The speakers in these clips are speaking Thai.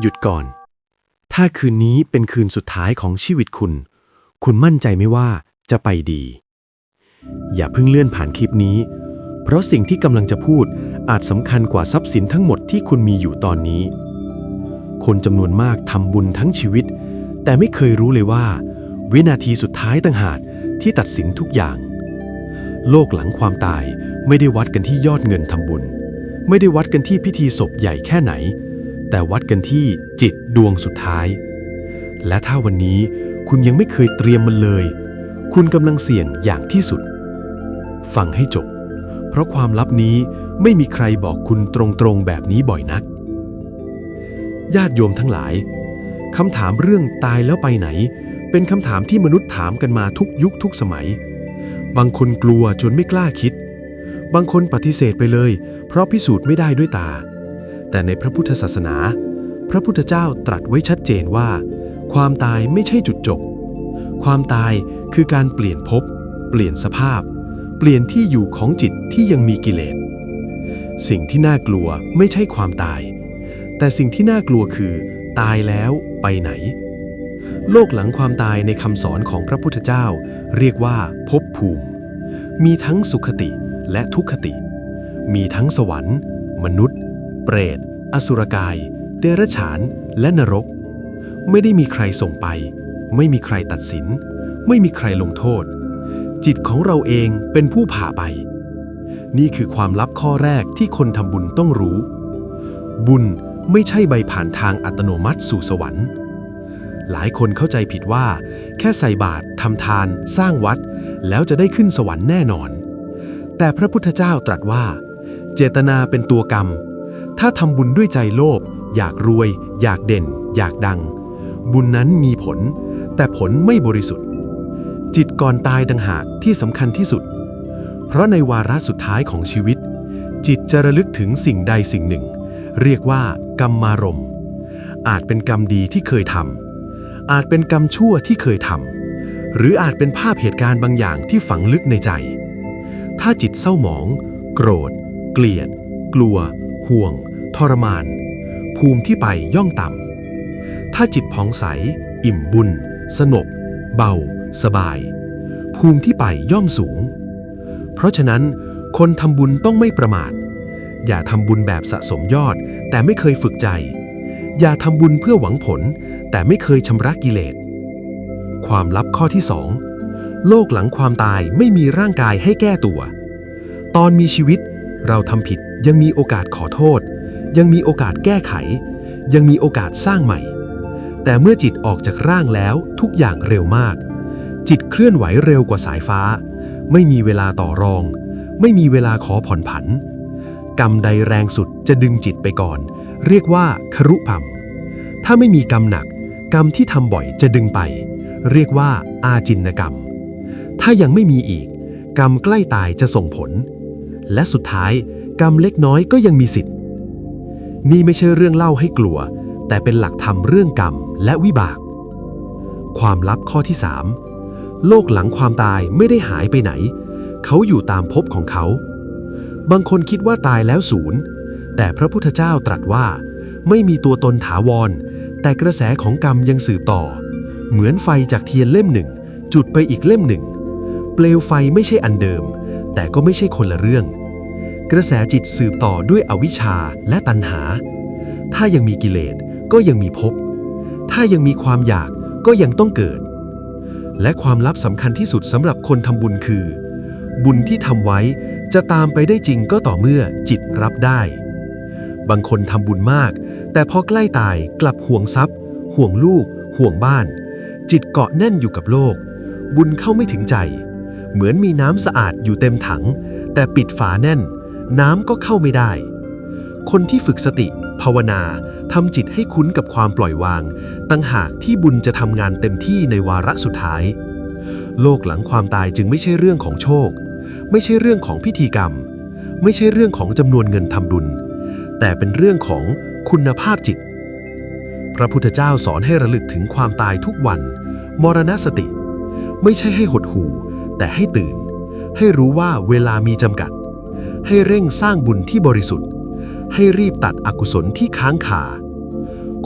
หยุดก่อน ถ้าคืนนี้เป็นคืนสุดท้ายของชีวิตคุณ คุณมั่นใจไหมว่าจะไปดี อย่าเพิ่งเลื่อนผ่านคลิปนี้ เพราะสิ่งที่กำลังจะพูดอาจสำคัญกว่าทรัพย์สินทั้งหมดที่คุณมีอยู่ตอนนี้ คนจำนวนมากทำบุญทั้งชีวิต แต่ไม่เคยรู้เลยว่า วินาทีสุดท้ายต่างหากที่ตัดสินทุกอย่าง โลกหลังความตายไม่ได้วัดกันที่ยอดเงินทำบุญ ไม่ได้วัดกันที่พิธีศพใหญ่แค่ไหน แต่วัดกันที่จิตดวงสุดท้าย และถ้าวันนี้คุณยังไม่เคยเตรียมมันเลย คุณกำลังเสี่ยงอย่างที่สุด ฟังให้จบ เพราะความลับนี้ไม่มีใครบอกคุณตรงๆแบบนี้บ่อยนัก ญาติโยมทั้งหลายคำถามเรื่องตายแล้วไปไหน เป็นคำถามที่มนุษย์ถามกันมาทุกยุคทุกสมัย บางคนกลัวจนไม่กล้าคิด บางคนปฏิเสธไปเลย เพราะพิสูจน์ไม่ได้ด้วยตา แต่ในพระพุทธศาสนา พระพุทธเจ้าตรัสไว้ชัดเจนว่า ความตายไม่ใช่จุดจบ ความตายคือการเปลี่ยนภพ เปลี่ยนสภาพ เปลี่ยนที่อยู่ของจิตที่ยังมีกิเลส สิ่งที่น่ากลัวไม่ใช่ความตาย แต่สิ่งที่น่ากลัวคือ ตายแล้วไปไหน โลกหลังความตายในคำสอนของพระพุทธเจ้า เรียกว่าภพภูมิ มีทั้งสุขติและทุกขติ มีทั้งสวรรค์ มนุษย์ เปรต อสุรกาย เดรัจฉาน และนรก ไม่ได้มีใครส่งไป ไม่มีใครตัดสิน ไม่มีใครลงโทษ จิตของเราเองเป็นผู้ผ่าไป นี่คือความลับข้อแรกที่คนทำบุญต้องรู้ บุญไม่ใช่ใบผ่านทางอัตโนมัติสู่สวรรค์ หลายคนเข้าใจผิดว่า แค่ใส่บาตรทำทาน สร้างวัด แล้วจะได้ขึ้นสวรรค์แน่นอน แต่พระพุทธเจ้าตรัสว่า เจตนาเป็นตัวกรรม ถ้าทำบุญด้วยใจโลภอยากรวย อยากเด่น อยากดัง บุญนั้นมีผล แต่ผลไม่บริสุทธิ์ จิตก่อนตายดังหากที่สำคัญที่สุด เพราะในวาระสุดท้ายของชีวิต จิตจะระลึกถึงสิ่งใดสิ่งหนึ่ง เรียกว่ากรรมารมณ์อาจเป็นกรรมดีที่เคยทำอาจเป็นกรรมชั่วที่เคยทำหรืออาจเป็นภาพเหตุการณ์บางอย่างที่ฝังลึกในใจ ถ้าจิตเศร้าหมอง โกรธ เกลียด กลัว ห่วง ทรมาน ภูมิที่ไปย่องต่ำ ถ้าจิตผ่องใส อิ่มบุญสงบเบา สบาย ภูมิที่ไปย่อมสูง เพราะฉะนั้นคนทำบุญต้องไม่ประมาท อย่าทำบุญแบบสะสมยอด แต่ไม่เคยฝึกใจ อย่าทำบุญเพื่อหวังผล แต่ไม่เคยชำระกิเลส ความลับข้อที่สองโลกหลังความตายไม่มีร่างกายให้แก้ตัว ตอนมีชีวิตเราทำผิดยังมีโอกาสขอโทษ ยังมีโอกาสแก้ไข ยังมีโอกาสสร้างใหม่ แต่เมื่อจิตออกจากร่างแล้วทุกอย่างเร็วมาก จิตเคลื่อนไหวเร็วกว่าสายฟ้า ไม่มีเวลาต่อรอง ไม่มีเวลาขอผ่อนผัน กรรมใดแรงสุดจะดึงจิตไปก่อน เรียกว่าครุพัมถ้าไม่มีกรรมหนัก กรรมที่ทำบ่อยจะดึงไป เรียกว่าอาจินกรรม ถ้ายังไม่มีอีก กรรมใกล้ตายจะส่งผล และสุดท้ายกรรมเล็กน้อยก็ยังมีสิทธิ์ นี่ไม่ใช่เรื่องเล่าให้กลัว แต่เป็นหลักธรรมเรื่องกรรมและวิบาก ความลับข้อที่ 3 โลกหลังความตายไม่ได้หายไปไหน เขาอยู่ตามภพของเขา บางคนคิดว่าตายแล้วศูนย์ แต่พระพุทธเจ้าตรัสว่า ไม่มีตัวตนถาวร แต่กระแสของกรรมยังสืบต่อ เหมือนไฟจากเทียนเล่มหนึ่ง จุดไปอีกเล่มหนึ่ง เปลวไฟไม่ใช่อันเดิม แต่ก็ไม่ใช่คนละเรื่อง กระแสจิตสืบต่อด้วยอวิชชาและตัณหา ถ้ายังมีกิเลสก็ยังมีภพ ถ้ายังมีความอยากก็ยังต้องเกิด และความลับสำคัญที่สุดสำหรับคนทำบุญคือ บุญที่ทำไว้จะตามไปได้จริงก็ต่อเมื่อจิตรับได้ บางคนทำบุญมาก แต่พอใกล้ตายกลับห่วงทรัพย์ ห่วงลูก ห่วงบ้าน จิตเกาะแน่นอยู่กับโลก บุญเข้าไม่ถึงใจ เหมือนมีน้ำสะอาดอยู่เต็มถัง แต่ปิดฝาแน่น น้ำก็เข้าไม่ได้ คนที่ฝึกสติ ภาวนาทำจิตให้คุ้นกับความปล่อยวาง ตั้งหากที่บุญจะทำงานเต็มที่ในวาระสุดท้าย โลกหลังความตายจึงไม่ใช่เรื่องของโชค ไม่ใช่เรื่องของพิธีกรรม ไม่ใช่เรื่องของจำนวนเงินทำบุญ แต่เป็นเรื่องของคุณภาพจิต พระพุทธเจ้าสอนให้ระลึกถึงความตายทุกวัน มรณสติ ไม่ใช่ให้หดหู่แต่ให้ตื่น ให้รู้ว่าเวลามีจำกัด ให้เร่งสร้างบุญที่บริสุทธิ์ ให้รีบตัดอกุศลที่ค้างคา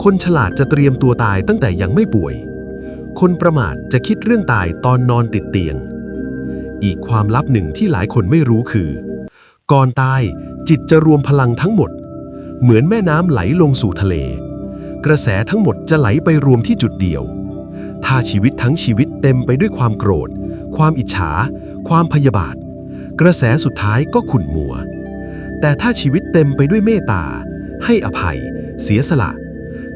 คนฉลาดจะเตรียมตัวตายตั้งแต่ยังไม่ป่วย คนประมาทจะคิดเรื่องตายตอนนอนติดเตียง อีกความลับหนึ่งที่หลายคนไม่รู้คือ ก่อนตายจิตจะรวมพลังทั้งหมด เหมือนแม่น้ำไหลลงสู่ทะเล กระแสทั้งหมดจะไหลไปรวมที่จุดเดียว ถ้าชีวิตทั้งชีวิตเต็มไปด้วยความโกรธ ความอิจฉา ความพยาบาท กระแสสุดท้ายก็ขุ่นมัว แต่ถ้าชีวิตเต็มไปด้วยเมตตา ให้อภัย เสียสละ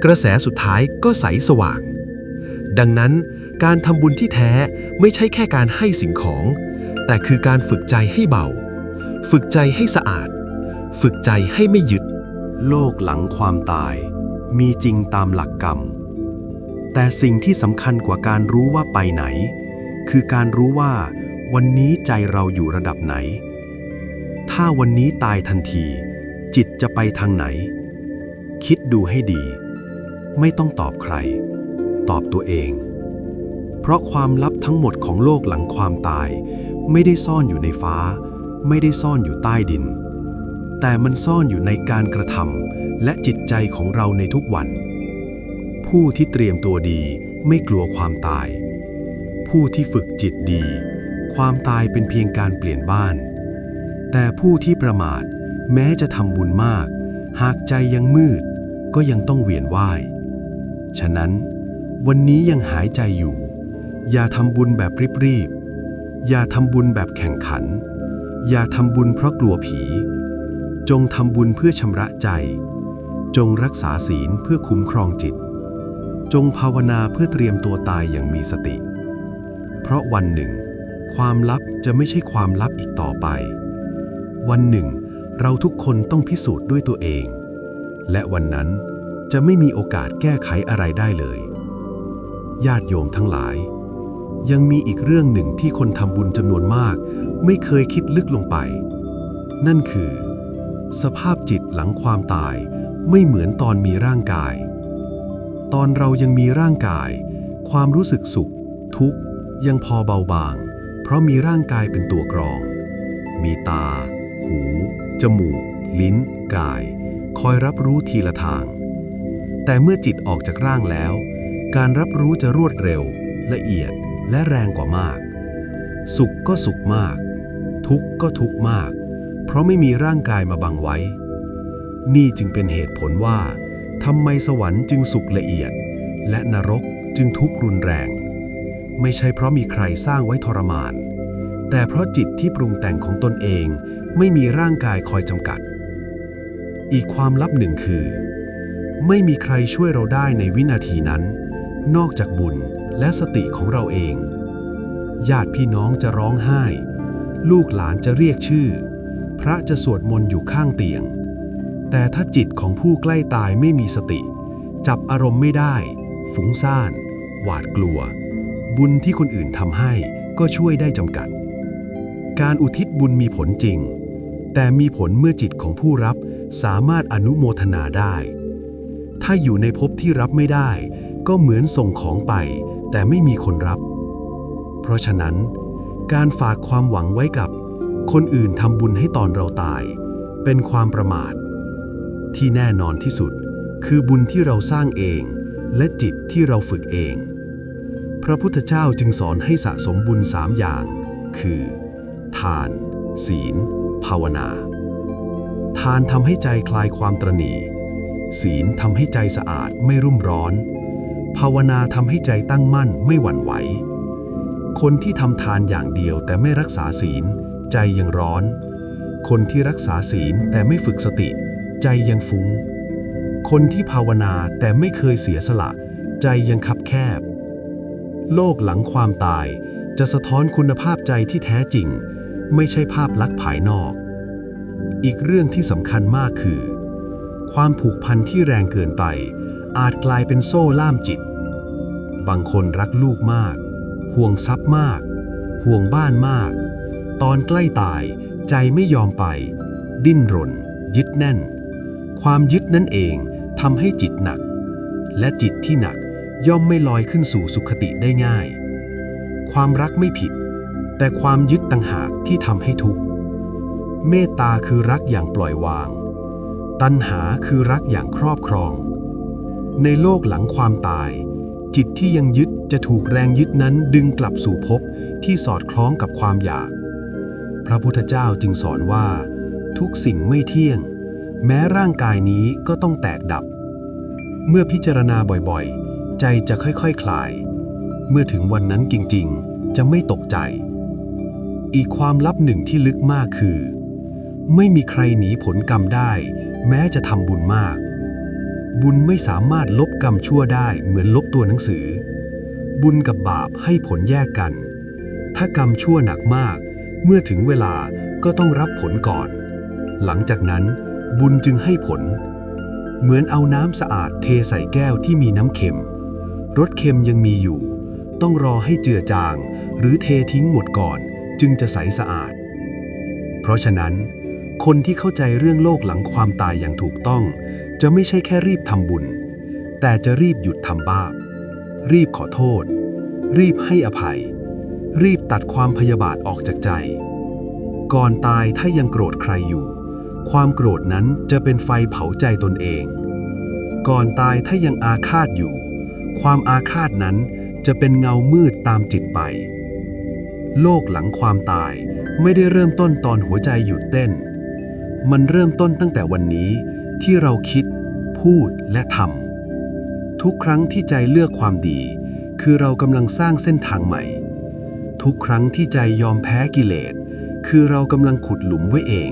กระแสสุดท้ายก็ใสสว่าง ดังนั้นการทำบุญที่แท้ไม่ใช่แค่การให้สิ่งของ แต่คือการฝึกใจให้เบา ฝึกใจให้สะอาด ฝึกใจให้ไม่ยึด โลกหลังความตาย มีจริงตามหลักกรรม แต่สิ่งที่สำคัญกว่าการรู้ว่าไปไหน คือการรู้ว่า วันนี้ใจเราอยู่ระดับไหน ถ้าวันนี้ตายทันที จิตจะไปทางไหน คิดดูให้ดี ไม่ต้องตอบใคร ตอบตัวเอง เพราะความลับทั้งหมดของโลกหลังความตาย ไม่ได้ซ่อนอยู่ในฟ้า ไม่ได้ซ่อนอยู่ใต้ดิน แต่มันซ่อนอยู่ในการกระทำและจิตใจของเราในทุกวัน ผู้ที่เตรียมตัวดีไม่กลัวความตาย ผู้ที่ฝึกจิตดี ความตายเป็นเพียงการเปลี่ยนบ้าน แต่ผู้ที่ประมาท แม้จะทำบุญมาก หากใจยังมืด ก็ยังต้องเวียนว่าย ฉะนั้นวันนี้ยังหายใจอยู่ อย่าทำบุญแบบรีบๆอย่าทำบุญแบบแข่งขัน อย่าทำบุญเพราะกลัวผี จงทำบุญเพื่อชำระใจ จงรักษาศีลเพื่อคุ้มครองจิต จงภาวนาเพื่อเตรียมตัวตายอย่างมีสติ เพราะวันหนึ่ง ความลับจะไม่ใช่ความลับอีกต่อไป วันหนึ่ง เราทุกคนต้องพิสูจน์ด้วยตัวเอง และวันนั้นจะไม่มีโอกาสแก้ไขอะไรได้เลย ญาติโยมทั้งหลาย ยังมีอีกเรื่องหนึ่งที่คนทำบุญจำนวนมาก ไม่เคยคิดลึกลงไป นั่นคือ สภาพจิตหลังความตายไม่เหมือนตอนมีร่างกาย ตอนเรายังมีร่างกาย ความรู้สึกสุข ทุกข์ยังพอเบาบาง ราะมีร่างกายเป็นตัวกรอง มีตา หู จมูก ลิ้น กาย คอยรับรู้ทีละทาง แต่เมื่อจิตออกจากร่างแล้ว การรับรู้จะรวดเร็ว ละเอียดและแรงกว่ามาก สุขก็สุขมาก ทุกข์ก็ทุกข์มาก เพราะไม่มีร่างกายมาบังไว้ นี่จึงเป็นเหตุผลว่าทำไมสวรรค์จึงสุขละเอียด และนรกจึงทุกข์รุนแรง ไม่ใช่เพราะมีใครสร้างไว้ทรมาน แต่เพราะจิตที่ปรุงแต่งของตนเองไม่มีร่างกายคอยจำกัด อีกความลับหนึ่งคือ ไม่มีใครช่วยเราได้ในวินาทีนั้น นอกจากบุญและสติของเราเอง ญาติพี่น้องจะร้องไห้ ลูกหลานจะเรียกชื่อ พระจะสวดมนต์อยู่ข้างเตียง แต่ถ้าจิตของผู้ใกล้ตายไม่มีสติ จับอารมณ์ไม่ได้ ฟุ้งซ่าน หวาดกลัว บุญที่คนอื่นทำให้ก็ช่วยได้จำกัด การอุทิศบุญมีผลจริง แต่มีผลเมื่อจิตของผู้รับสามารถอนุโมทนาได้ ถ้าอยู่ในภพที่รับไม่ได้ ก็เหมือนส่งของไป แต่ไม่มีคนรับ เพราะฉะนั้น การฝากความหวังไว้กับ คนอื่นทำบุญให้ตอนเราตาย เป็นความประมาท ที่แน่นอนที่สุด คือบุญที่เราสร้างเอง และจิตที่เราฝึกเอง พระพุทธเจ้าจึงสอนให้สะสมบุญสามอย่าง คือ ทาน ศีล ภาวนา ทานทำให้ใจคลายความตรณีศีลทำให้ใจสะอาดไม่รุ่มร้อน ภาวนาทำให้ใจตั้งมั่นไม่หวั่นไหว คนที่ทำทานอย่างเดียวแต่ไม่รักษาศีล ใจยังร้อน คนที่รักษาศีลแต่ไม่ฝึกสติ ใจยังฟุ้ง คนที่ภาวนาแต่ไม่เคยเสียสละ ใจยังคับแคบ โลกหลังความตาย จะสะท้อนคุณภาพใจที่แท้จริง ไม่ใช่ภาพลักษณ์ภายนอก อีกเรื่องที่สำคัญมากคือ ความผูกพันที่แรงเกินไป อาจกลายเป็นโซ่ล่ามจิต บางคนรักลูกมาก ห่วงทรัพย์มาก ห่วงบ้านมาก ตอนใกล้ตายใจไม่ยอมไป ดิ้นรน ยึดแน่น ความยึดนั่นเองทำให้จิตหนัก และจิตที่หนัก ย่อมไม่ลอยขึ้นสู่สุขติได้ง่าย ความรักไม่ผิด แต่ความยึดต่างหากที่ทำให้ทุกข์ เมตตาคือรักอย่างปล่อยวาง ตัณหาคือรักอย่างครอบครอง ในโลกหลังความตาย จิตที่ยังยึดจะถูกแรงยึดนั้นดึงกลับสู่ภพที่สอดคล้องกับความอยาก พระพุทธเจ้าจึงสอนว่า ทุกสิ่งไม่เที่ยง แม้ร่างกายนี้ก็ต้องแตกดับ เมื่อพิจารณาบ่อยๆ ใจจะค่อยๆคคลาย เมื่อถึงวันนั้นจริงๆ จะไม่ตกใจ อีกความลับหนึ่งที่ลึกมากคือ ไม่มีใครหนีผลกรรมได้ แม้จะทำบุญมาก บุญไม่สามารถลบกรรมชั่วได้เหมือนลบตัวหนังสือ บุญกับบาปให้ผลแยกกัน ถ้ากรรมชั่วหนักมาก เมื่อถึงเวลาก็ต้องรับผลก่อน หลังจากนั้น บุญจึงให้ผล เหมือนเอาน้ำสะอาดเทใส่แก้วที่มีน้ำเค็ม รสเค็มยังมีอยู่ ต้องรอให้เจือจาง หรือเททิ้งหมดก่อน จึงจะใสสะอาด เพราะฉะนั้น คนที่เข้าใจเรื่องโลกหลังความตายอย่างถูกต้อง จะไม่ใช่แค่รีบทำบุญ แต่จะรีบหยุดทำบาปรีบขอโทษ รีบให้อภัย รีบตัดความพยาบาทออกจากใจ ก่อนตายถ้ายังโกรธใครอยู่ ความโกรธนั้นจะเป็นไฟเผาใจตนเอง ก่อนตายถ้ายังอาฆาตอยู่ ความอาฆาตนั้นจะเป็นเงามืดตามจิตไป โลกหลังความตายไม่ได้เริ่มต้นตอนหัวใจหยุดเต้น มันเริ่มต้นตั้งแต่วันนี้ที่เราคิด พูดและทำทุกครั้งที่ใจเลือกความดี คือเรากำลังสร้างเส้นทางใหม่ ทุกครั้งที่ใจยอมแพ้กิเลส คือเรากำลังขุดหลุมไว้เอง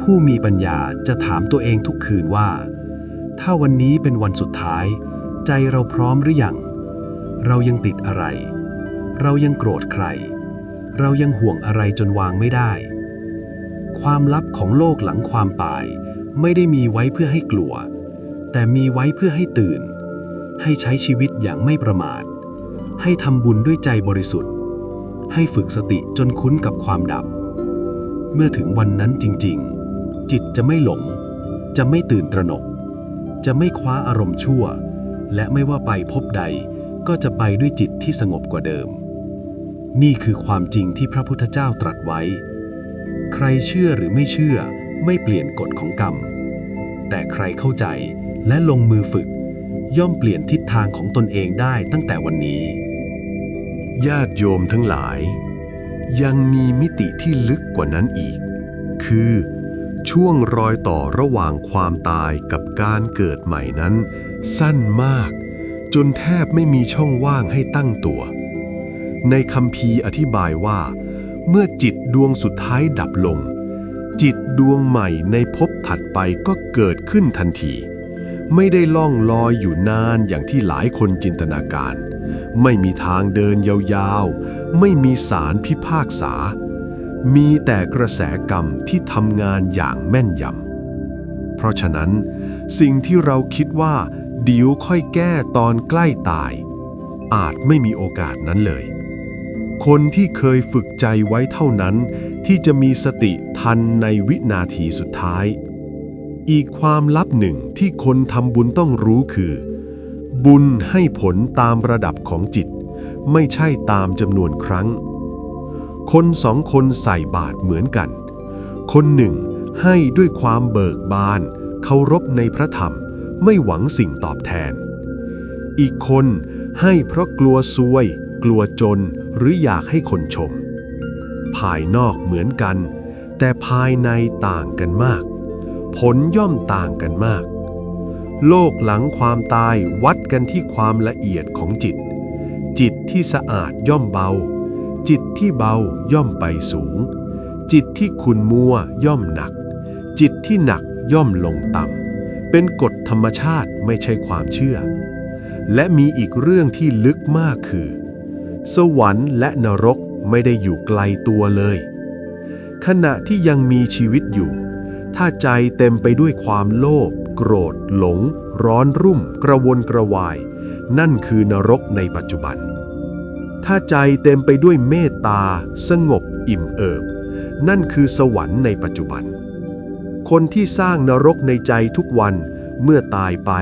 ผู้มีปัญญาจะถามตัวเองทุกคืนว่า ถ้าวันนี้เป็นวันสุดท้าย ใจเราพร้อมหรือยัง เรายังติดอะไร เรายังโกรธใคร เรายังห่วงอะไรจนวางไม่ได้ ความลับของโลกหลังความตาย ไม่ได้มีไว้เพื่อให้กลัว แต่มีไว้เพื่อให้ตื่น ให้ใช้ชีวิตอย่างไม่ประมาท ให้ทำบุญด้วยใจบริสุทธิ์ ให้ฝึกสติจนคุ้นกับความดับ เมื่อถึงวันนั้นจริง ๆ จิตจะไม่หลง จะไม่ตื่นตระหนกจะไม่คว้าอารมณ์ชั่ว และไม่ว่าไปพบใด ก็จะไปด้วยจิตที่สงบกว่าเดิม นี่คือความจริงที่พระพุทธเจ้าตรัสไว้ ใครเชื่อหรือไม่เชื่อไม่เปลี่ยนกฎของกรรม แต่ใครเข้าใจและลงมือฝึก ย่อมเปลี่ยนทิศทางของตนเองได้ตั้งแต่วันนี้ ญาติโยมทั้งหลาย ยังมีมิติที่ลึกกว่านั้นอีก คือช่วงรอยต่อระหว่างความตายกับการเกิดใหม่นั้น สั้นมาก จนแทบไม่มีช่องว่างให้ตั้งตัว ในคำพีอธิบายว่า เมื่อจิตดวงสุดท้ายดับลง จิตดวงใหม่ในภพถัดไปก็เกิดขึ้นทันที ไม่ได้ล่องลอยอยู่นานอย่างที่หลายคนจินตนาการ ไม่มีทางเดินยาวๆ ไม่มีสารพิพากษา มีแต่กระแสกรรมที่ทำงานอย่างแม่นยำเพราะฉะนั้นสิ่งที่เราคิดว่า ดี๋ยวค่อยแก้ตอนใกล้ตาย อาจไม่มีโอกาสนั้นเลย คนที่เคยฝึกใจไว้เท่านั้น ที่จะมีสติทันในวินาทีสุดท้าย อีกความลับหนึ่งที่คนทำบุญต้องรู้คือ บุญให้ผลตามระดับของจิต ไม่ใช่ตามจำนวนครั้ง คนสองคนใส่บาตรเหมือนกัน คนหนึ่งให้ด้วยความเบิกบานเคารพในพระธรรม ไม่หวังสิ่งตอบแทน อีกคนให้เพราะกลัวซวย กลัวจนหรืออยากให้คนชม ภายนอกเหมือนกัน แต่ภายในต่างกันมาก ผลย่อมต่างกันมาก โลกหลังความตายวัดกันที่ความละเอียดของจิต จิตที่สะอาดย่อมเบา จิตที่เบาย่อมไปสูง จิตที่ขุนมัวย่อมหนัก จิตที่หนักย่อมลงต่ำ เป็นกฎธรรมชาติไม่ใช่ความเชื่อ และมีอีกเรื่องที่ลึกมากคือ สวรรค์และนรกไม่ได้อยู่ไกลตัวเลย ขณะที่ยังมีชีวิตอยู่ ถ้าใจเต็มไปด้วยความโลภโกรธ หลง ร้อนรุ่ม กระวนกระวาย นั่นคือนรกในปัจจุบัน ถ้าใจเต็มไปด้วยเมตตา สงบ อิ่มเอิบ นั่นคือสวรรค์ในปัจจุบัน คนที่สร้างนรกในใจทุกวันเมื่อตายไป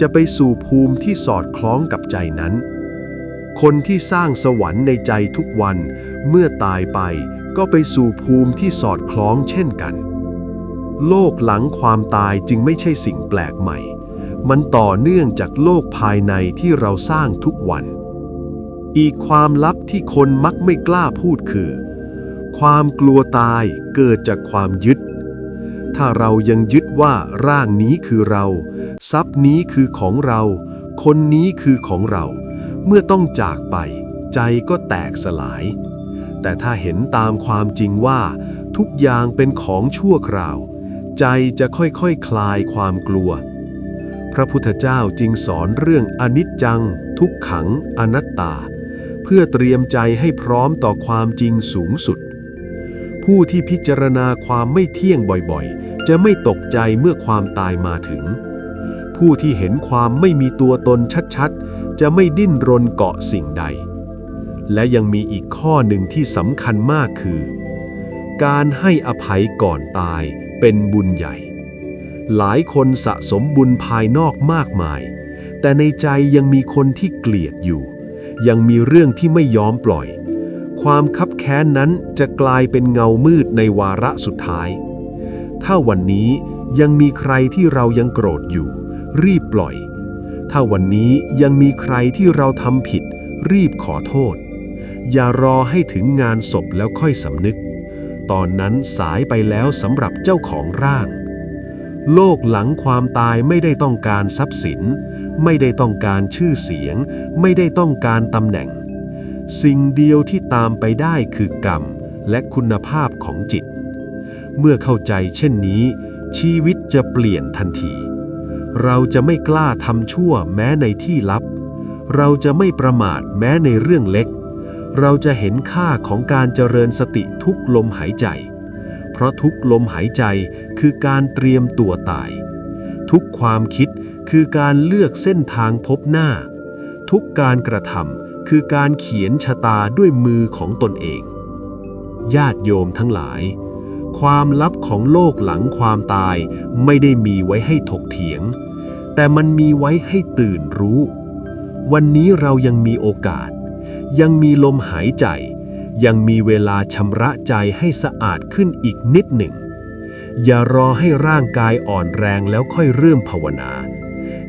จะไปสู่ภูมิที่สอดคล้องกับใจนั้น คนที่สร้างสวรรค์ในใจทุกวันเมื่อตายไปก็ไปสู่ภูมิที่สอดคล้องเช่นกัน โลกหลังความตายจึงไม่ใช่สิ่งแปลกใหม่ มันต่อเนื่องจากโลกภายในที่เราสร้างทุกวัน อีกความลับที่คนมักไม่กล้าพูดคือ ความกลัวตายเกิดจากความยึด ถ้าเรายังยึดว่าร่างนี้คือเรา ทรัพย์นี้คือของเรา คนนี้คือของเรา เมื่อต้องจากไป ใจก็แตกสลาย แต่ถ้าเห็นตามความจริงว่า ทุกอย่างเป็นของชั่วคราว ใจจะค่อยๆคคลายความกลัว พระพุทธเจ้าจึงสอนเรื่องอนิจจัง ทุกขังอนัตตา เพื่อเตรียมใจให้พร้อมต่อความจริงสูงสุดผู้ที่พิจารณาความไม่เที่ยงบ่อยๆ จะไม่ตกใจเมื่อความตายมาถึง ผู้ที่เห็นความไม่มีตัวตนชัดๆ จะไม่ดิ้นรนเกาะสิ่งใด และยังมีอีกข้อหนึ่งที่สำคัญมากคือ การให้อภัยก่อนตายเป็นบุญใหญ่ หลายคนสะสมบุญภายนอกมากมาย แต่ในใจยังมีคนที่เกลียดอยู่ ยังมีเรื่องที่ไม่ยอมปล่อย ความคับแค้นนั้นจะกลายเป็นเงามืดในวาระสุดท้าย ถ้าวันนี้ยังมีใครที่เรายังโกรธอยู่ รีบปล่อย ถ้าวันนี้ยังมีใครที่เราทำผิด รีบขอโทษ อย่ารอให้ถึงงานศพแล้วค่อยสำนึก ตอนนั้นสายไปแล้วสำหรับเจ้าของร่าง โลกหลังความตายไม่ได้ต้องการทรัพย์สิน ไม่ได้ต้องการชื่อเสียง ไม่ได้ต้องการตำแหน่ง สิ่งเดียวที่ตามไปได้คือกรรมและคุณภาพของจิต เมื่อเข้าใจเช่นนี้ ชีวิตจะเปลี่ยนทันที เราจะไม่กล้าทำชั่วแม้ในที่ลับ เราจะไม่ประมาทแม้ในเรื่องเล็ก เราจะเห็นค่าของการเจริญสติทุกลมหายใจ เพราะทุกลมหายใจคือการเตรียมตัวตาย ทุกความคิดคือการเลือกเส้นทางพบหน้า ทุกการกระทำคือการเขียนชะตาด้วยมือของตนเอง ญาติโยมทั้งหลาย ความลับของโลกหลังความตายไม่ได้มีไว้ให้ถกเถียง แต่มันมีไว้ให้ตื่นรู้ วันนี้เรายังมีโอกาส ยังมีลมหายใจ ยังมีเวลาชำระใจให้สะอาดขึ้นอีกนิดหนึ่ง อย่ารอให้ร่างกายอ่อนแรงแล้วค่อยเริ่มภาวนา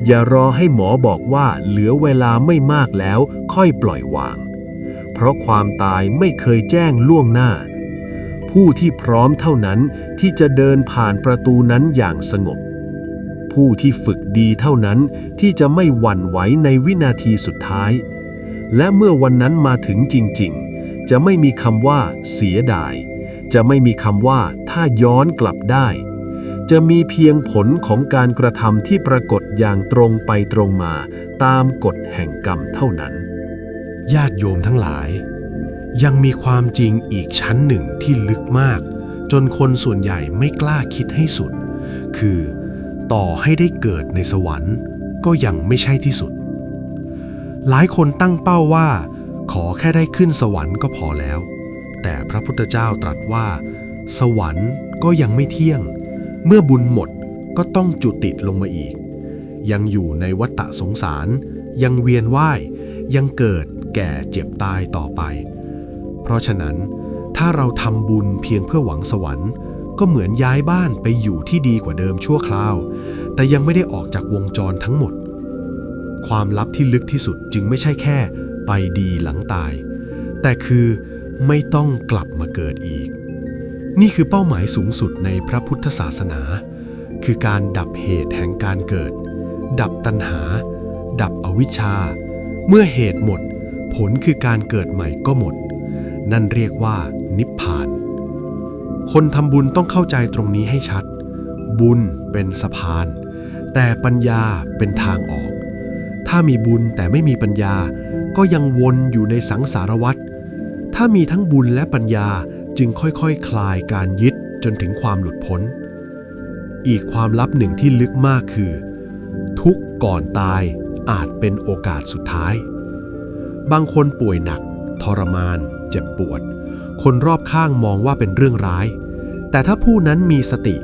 อย่ารอให้หมอบอกว่าเหลือเวลาไม่มากแล้วค่อยปล่อยวาง เพราะความตายไม่เคยแจ้งล่วงหน้า ผู้ที่พร้อมเท่านั้นที่จะเดินผ่านประตูนั้นอย่างสงบ ผู้ที่ฝึกดีเท่านั้นที่จะไม่หวั่นไหวในวินาทีสุดท้าย และเมื่อวันนั้นมาถึงจริงๆ จะไม่มีคำว่าเสียดาย จะไม่มีคำว่าถ้าย้อนกลับได้ จะมีเพียงผลของการกระทำที่ปรากฏอย่างตรงไปตรงมา ตามกฎแห่งกรรมเท่านั้น ญาติโยมทั้งหลาย ยังมีความจริงอีกชั้นหนึ่งที่ลึกมาก จนคนส่วนใหญ่ไม่กล้าคิดให้สุด คือต่อให้ได้เกิดในสวรรค์ ก็ยังไม่ใช่ที่สุด หลายคนตั้งเป้าว่า ขอแค่ได้ขึ้นสวรรค์ก็พอแล้ว แต่พระพุทธเจ้าตรัสว่า สวรรค์ก็ยังไม่เที่ยง เมื่อบุญหมดก็ต้องจุติลงมาอีก ยังอยู่ในวัฏสงสาร ยังเวียนว่าย ยังเกิดแก่เจ็บตายต่อไป เพราะฉะนั้น ถ้าเราทำบุญเพียงเพื่อหวังสวรรค์ ก็เหมือนย้ายบ้านไปอยู่ที่ดีกว่าเดิมชั่วคราว แต่ยังไม่ได้ออกจากวงจรทั้งหมด ความลับที่ลึกที่สุดจึงไม่ใช่แค่ ไปดีหลังตาย แต่คือไม่ต้องกลับมาเกิดอีก นี่คือเป้าหมายสูงสุดในพระพุทธศาสนา คือการดับเหตุแห่งการเกิด ดับตัณหา ดับอวิชชา เมื่อเหตุหมด ผลคือการเกิดใหม่ก็หมด นั่นเรียกว่า นิพพาน คนทำบุญต้องเข้าใจตรงนี้ให้ชัด บุญเป็นสะพาน แต่ปัญญาเป็นทางออก ถ้ามีบุญแต่ไม่มีปัญญา ก็ยังวนอยู่ในสังสารวัฏถ้ามีทั้งบุญและปัญญาจึงค่อยๆคคลายการยึดจนถึงความหลุดพ้น อีกความลับหนึ่งที่ลึกมากคือ ทุกก่อนตายอาจเป็นโอกาสสุดท้าย บางคนป่วยหนัก ทรมาน เจ็บปวด คนรอบข้างมองว่าเป็นเรื่องร้าย แต่ถ้าผู้นั้นมีสติ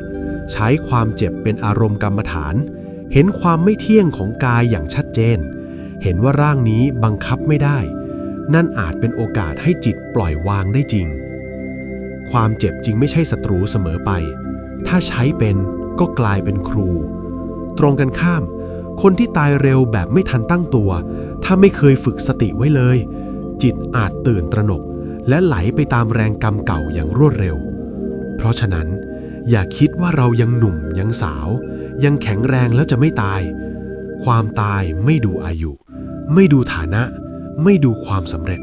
ใช้ความเจ็บเป็นอารมณ์กรรมฐาน เห็นความไม่เที่ยงของกายอย่างชัดเจน เห็นว่าร่างนี้บังคับไม่ได้ นั่นอาจเป็นโอกาสให้จิตปล่อยวางได้จริง ความเจ็บจริงไม่ใช่ศัตรูเสมอไป ถ้าใช้เป็นก็กลายเป็นครู ตรงกันข้าม คนที่ตายเร็วแบบไม่ทันตั้งตัว ถ้าไม่เคยฝึกสติไว้เลย จิตอาจตื่นตระหนก และไหลไปตามแรงกรรมเก่าอย่างรวดเร็ว เพราะฉะนั้น อย่าคิดว่าเรายังหนุ่มยังสาว ยังแข็งแรงแล้วจะไม่ตาย ความตายไม่ดูอายุ ไม่ดูฐานะ ไม่ดูความสำเร็จ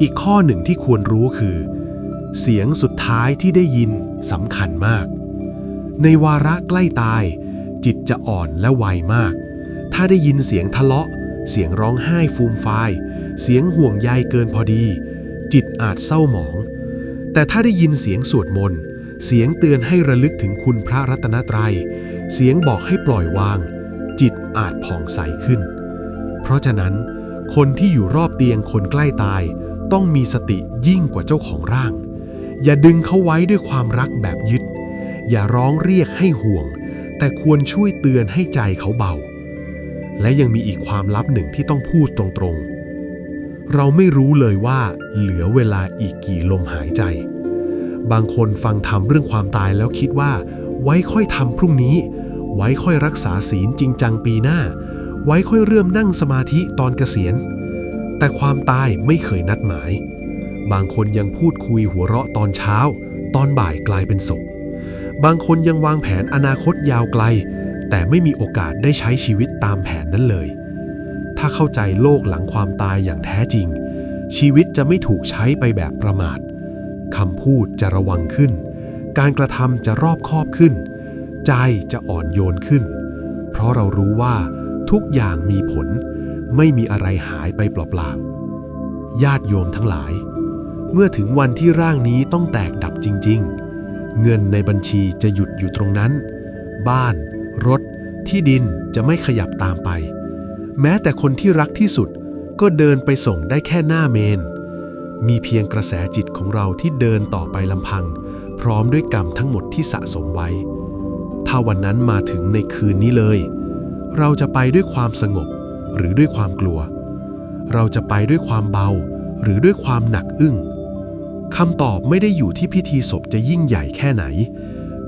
อีกข้อหนึ่งที่ควรรู้คือ เสียงสุดท้ายที่ได้ยินสำคัญมาก ในวาระใกล้ตาย จิตจะอ่อนและไวมาก ถ้าได้ยินเสียงทะเลาะ เสียงร้องไห้ฟูมฟายเสียงห่วงใยเกินพอดี จิตอาจเศร้าหมอง แต่ถ้าได้ยินเสียงสวดมนต์ เสียงเตือนให้ระลึกถึงคุณพระรัตนตรัย เสียงบอกให้ปล่อยวาง จิตอาจผ่องใสขึ้น เพราะฉะนั้น คนที่อยู่รอบเตียงคนใกล้ตาย ต้องมีสติยิ่งกว่าเจ้าของร่าง อย่าดึงเขาไว้ด้วยความรักแบบยึด อย่าร้องเรียกให้ห่วง แต่ควรช่วยเตือนให้ใจเขาเบา และยังมีอีกความลับหนึ่งที่ต้องพูดตรงๆ เราไม่รู้เลยว่าเหลือเวลาอีกกี่ลมหายใจ บางคนฟังทำเรื่องความตายแล้วคิดว่า ไว้ค่อยทำพรุ่งนี้ ไว้ค่อยรักษาศีลจริงจังปีหน้า ไว้ค่อยเริ่มนั่งสมาธิตอนเกษียณ แต่ความตายไม่เคยนัดหมาย บางคนยังพูดคุยหัวเราะตอนเช้า ตอนบ่ายกลายเป็นศพบางคนยังวางแผนอนาคตยาวไกล แต่ไม่มีโอกาสได้ใช้ชีวิตตามแผนนั้นเลย ถ้าเข้าใจโลกหลังความตายอย่างแท้จริง ชีวิตจะไม่ถูกใช้ไปแบบประมาทคำพูดจะระวังขึ้น การกระทำจะรอบคอบขึ้น ใจจะอ่อนโยนขึ้น เพราะเรารู้ว่าทุกอย่างมีผล ไม่มีอะไรหายไปเปล่าๆญาติโยมทั้งหลาย เมื่อถึงวันที่ร่างนี้ต้องแตกดับจริง ๆ เงินในบัญชีจะหยุดอยู่ตรงนั้น บ้าน รถ ที่ดินจะไม่ขยับตามไป แม้แต่คนที่รักที่สุดก็เดินไปส่งได้แค่หน้าเมน มีเพียงกระแสจิตของเราที่เดินต่อไปลำพัง พร้อมด้วยกรรมทั้งหมดที่สะสมไว้ ถ้าวันนั้นมาถึงในคืนนี้เลย เราจะไปด้วยความสงบหรือด้วยความกลัว เราจะไปด้วยความเบาหรือด้วยความหนักอึ้งคำตอบไม่ได้อยู่ที่พิธีศพจะยิ่งใหญ่แค่ไหน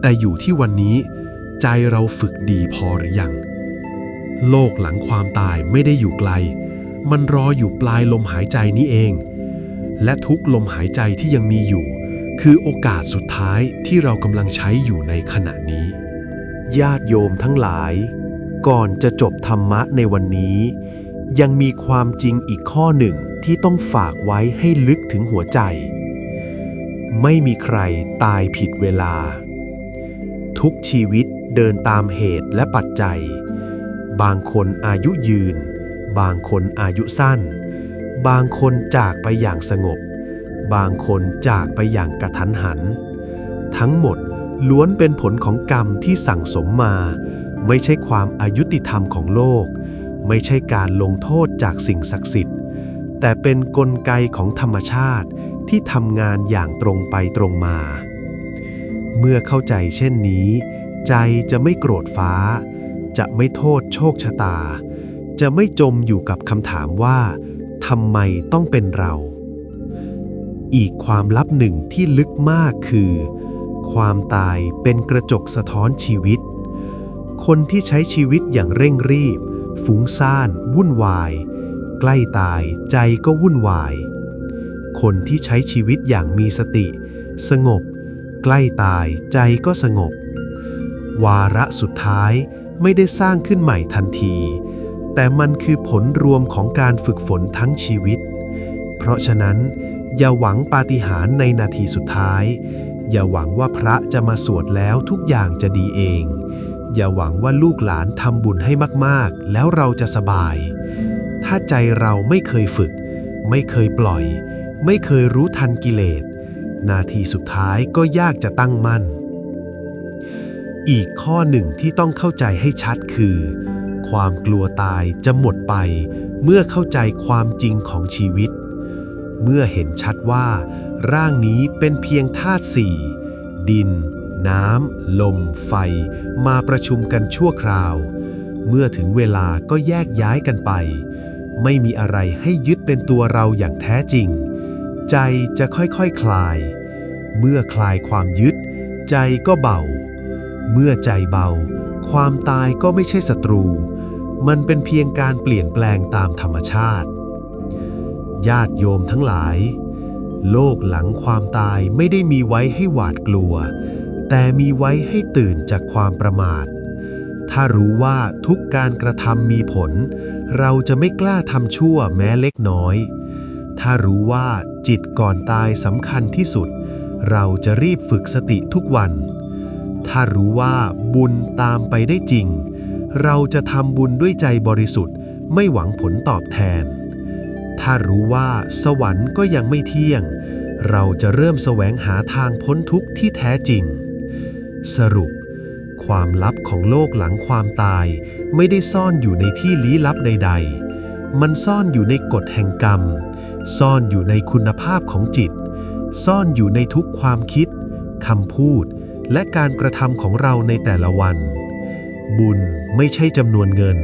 แต่อยู่ที่วันนี้ ใจเราฝึกดีพอหรือยัง โลกหลังความตายไม่ได้อยู่ไกล มันรออยู่ปลายลมหายใจนี้เอง และทุกลมหายใจที่ยังมีอยู่ คือโอกาสสุดท้ายที่เรากำลังใช้อยู่ในขณะนี้ ญาติโยมทั้งหลาย ก่อนจะจบธรรมะในวันนี้ ยังมีความจริงอีกข้อหนึ่งที่ต้องฝากไว้ให้ลึกถึงหัวใจ ไม่มีใครตายผิดเวลา ทุกชีวิตเดินตามเหตุและปัจจัย บางคนอายุยืน บางคนอายุสั้น บางคนจากไปอย่างสงบ บางคนจากไปอย่างกระทันหัน ทั้งหมดล้วนเป็นผลของกรรมที่สั่งสมมา ไม่ใช่ความอายุติธรรมของโลก ไม่ใช่การลงโทษจากสิ่งศักดิ์สิทธิ์ แต่เป็นนกลไกของธรรมชาติที่ทำงานอย่างตรงไปตรงมา เมื่อเข้าใจเช่นนี้ ใจจะไม่โกรธฟ้า จะไม่โทษโชคชะตา จะไม่จมอยู่กับคำถามว่าทำไมต้องเป็นเรา อีกความลับหนึ่งที่ลึกมากคือ ความตายเป็นกระจกสะท้อนชีวิต คนที่ใช้ชีวิตอย่างเร่งรีบ ฟุ้งซ่าน วุ่นวาย ใกล้ตายใจก็วุ่นวาย คนที่ใช้ชีวิตอย่างมีสติ สงบ ใกล้ตายใจก็สงบ วาระสุดท้าย ไม่ได้สร้างขึ้นใหม่ทันที แต่มันคือผลรวมของการฝึกฝนทั้งชีวิต เพราะฉะนั้น อย่าหวังปาฏิหาริย์ในนาทีสุดท้าย อย่าหวังว่าพระจะมาสวดแล้วทุกอย่างจะดีเอง อย่าหวังว่าลูกหลานทำบุญให้มากๆ แล้วเราจะสบาย ถ้าใจเราไม่เคยฝึก ไม่เคยปล่อย ไม่เคยรู้ทันกิเลส นาทีสุดท้ายก็ยากจะตั้งมั่น อีกข้อหนึ่งที่ต้องเข้าใจให้ชัดคือ ความกลัวตายจะหมดไป เมื่อเข้าใจความจริงของชีวิต เมื่อเห็นชัดว่า ร่างนี้เป็นเพียงธาตุสี่ดิน น้ำ ลม ไฟ มาประชุมกันชั่วคราว เมื่อถึงเวลาก็แยกย้ายกันไป ไม่มีอะไรให้ยึดเป็นตัวเราอย่างแท้จริง ใจจะค่อยๆคคลาย เมื่อคลายความยึด ใจก็เบา เมื่อใจเบา ความตายก็ไม่ใช่ศัตรู มันเป็นเพียงการเปลี่ยนแปลงตามธรรมชาติ ญาติโยมทั้งหลาย โลกหลังความตายไม่ได้มีไว้ให้หวาดกลัว แต่มีไว้ให้ตื่นจากความประมาท ถ้ารู้ว่าทุกการกระทำมีผล เราจะไม่กล้าทำชั่วแม้เล็กน้อย ถ้ารู้ว่าจิตก่อนตายสำคัญที่สุด เราจะรีบฝึกสติทุกวัน ถ้ารู้ว่าบุญตามไปได้จริง เราจะทำบุญด้วยใจบริสุทธิ์ ไม่หวังผลตอบแทน ถ้ารู้ว่าสวรรค์ก็ยังไม่เที่ยง เราจะเริ่มแสวงหาทางพ้นทุกข์ที่แท้จริง สรุป ความลับของโลกหลังความตาย ไม่ได้ซ่อนอยู่ในที่ลี้ลับใด ๆ มันซ่อนอยู่ในกฎแห่งกรรม ซ่อนอยู่ในคุณภาพของจิต ซ่อนอยู่ในทุกความคิดคำพูด และการกระทำของเราในแต่ละวัน บุญไม่ใช่จำนวนเงิน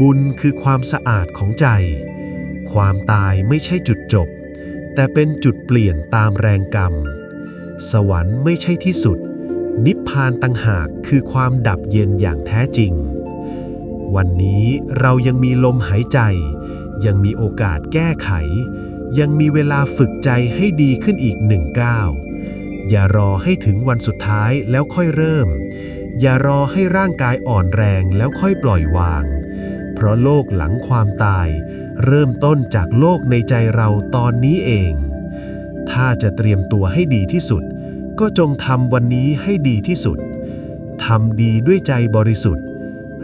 บุญคือความสะอาดของใจ ความตายไม่ใช่จุดจบ แต่เป็นจุดเปลี่ยนตามแรงกรรม สวรรค์ไม่ใช่ที่สุด นิพพานตังหากคือความดับเย็นอย่างแท้จริง วันนี้เรายังมีลมหายใจ ยังมีโอกาสแก้ไข ยังมีเวลาฝึกใจให้ดีขึ้นอีกหนึ่งก้าว อย่ารอให้ถึงวันสุดท้ายแล้วค่อยเริ่ม อย่ารอให้ร่างกายอ่อนแรงแล้วค่อยปล่อยวาง เพราะโลกหลังความตาย เริ่มต้นจากโลกในใจเราตอนนี้เอง ถ้าจะเตรียมตัวให้ดีที่สุด ก็จงทำวันนี้ให้ดีที่สุดทำดีด้วยใจบริสุทธิ์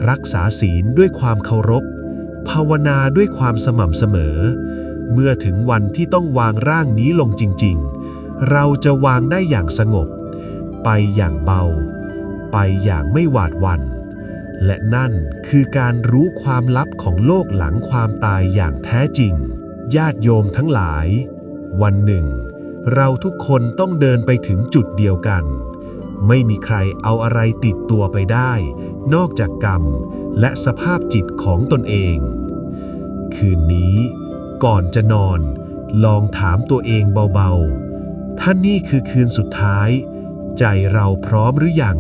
รักษาศีลด้วยความเคารพ ภาวนาด้วยความสม่ำเสมอ เมื่อถึงวันที่ต้องวางร่างนี้ลงจริง ๆ เราจะวางได้อย่างสงบ ไปอย่างเบา ไปอย่างไม่หวาดหวั่นและนั่นคือการรู้ความลับของโลกหลังความตายอย่างแท้จริง ญาติโยมทั้งหลาย วันหนึ่ง เราทุกคนต้องเดินไปถึงจุดเดียวกัน ไม่มีใครเอาอะไรติดตัวไปได้ นอกจากกรรมและสภาพจิตของตนเอง คืนนี้ ก่อนจะนอน ลองถามตัวเองเบาๆ ถ้านี่คือคืนสุดท้าย ใจเราพร้อมหรือยัง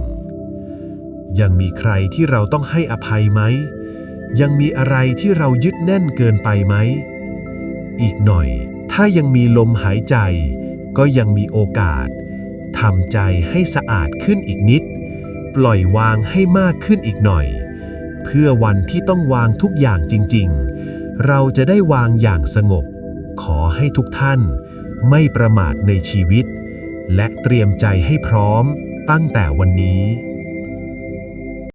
ยังมีใครที่เราต้องให้อภัยไหม ยังมีอะไรที่เรายึดแน่นเกินไปไหม อีกหน่อย ถ้ายังมีลมหายใจ ก็ยังมีโอกาสทำใจให้สะอาดขึ้นอีกนิด ปล่อยวางให้มากขึ้นอีกหน่อย เพื่อวันที่ต้องวางทุกอย่างจริง ๆ เราจะได้วางอย่างสงบ ขอให้ทุกท่าน ไม่ประมาทในชีวิต และเตรียมใจให้พร้อมตั้งแต่วันนี้